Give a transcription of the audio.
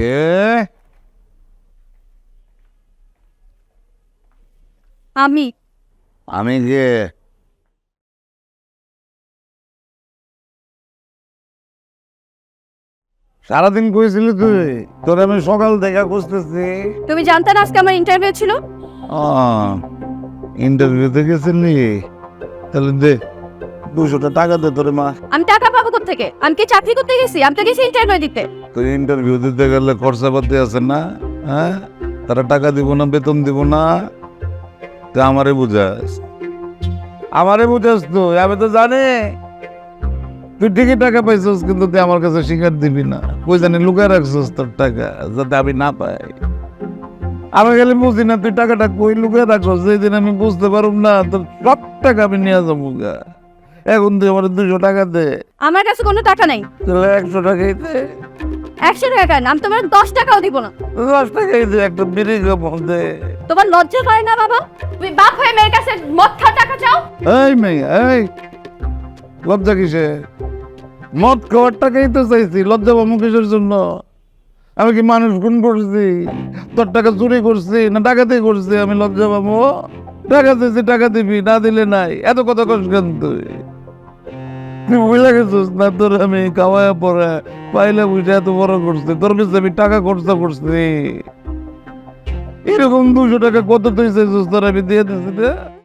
কে আমি। আমি কে সারাদিন কইছিলি তুই তোর আমি সকাল দেখা খুঁজতেছি। তুমি জানতে না আজকে আমার ইন্টারভিউ ছিল? ইন্টারভিউতে গেছিলি? তাহলে দে দুশোটা টাকা দে তোরে মা। আমি টাকা পাবো থেকে আমি কি চাকরি করতে গেছি? আমি তো গেছি ইন্টারভিউ দিতে। তুই ইন্টারভিউ দিতে গেলে খরচা পাতি আছে না হ্যাঁ? তারা টাকা দিব না বেতন দিব না। তো আমারে বুঝাস। আমারে বুঝাস তুই আমি তো জানি। তুই ঠিকই টাকা পাইছিস কিন্তু তুই আমার কাছে স্বীকার দিবি না। কই জানি লুকায় রাখছিস তোর টাকা যাতে আমি না পাই। আমি গেলে বুঝি না তুই টাকাটা কই লুকায় রাখো যেদিন আমি বুঝতে পারব না তোর সব টাকা আমি নিয়ে যাব গা। এখন তুই আমার দুশো টাকা দে। আমার কাছে কোনো টাকা নেই। তাহলে একশো টাকাই দে। একশো টাকা কেন আমি তোমার দশ টাকাও দিব না। দশ টাকাই দে একটা বিড়ি দে তোমার লজ্জা করে না বাবা? তুমি বাপ হয়ে মেয়ের কাছে মদ খাওয়ার টাকা চাও? এই মেয়ে এই লজ্জা কিসে মদ খাওয়ার টাকাই তো চাইছি লজ্জা পাবো কিসের জন্য? আমি কি মানুষ খুন করছি? তোর টাকা চুরি করছি না ডাকাতি করছি আমি লজ্জা পাবো? টাকা দিয়েছি টাকা দিবি না দিলে নাই। এত কথা কস কেন তুই? তুই বুঝে গেছিস না তোর আমি খাওয়ায় পরে পাইলে বুঝে এত বড় করছি তোর কাছে আমি টাকা খরচা করছি এরকম দুশো টাকা কত তুই আমি দিয়ে দিছি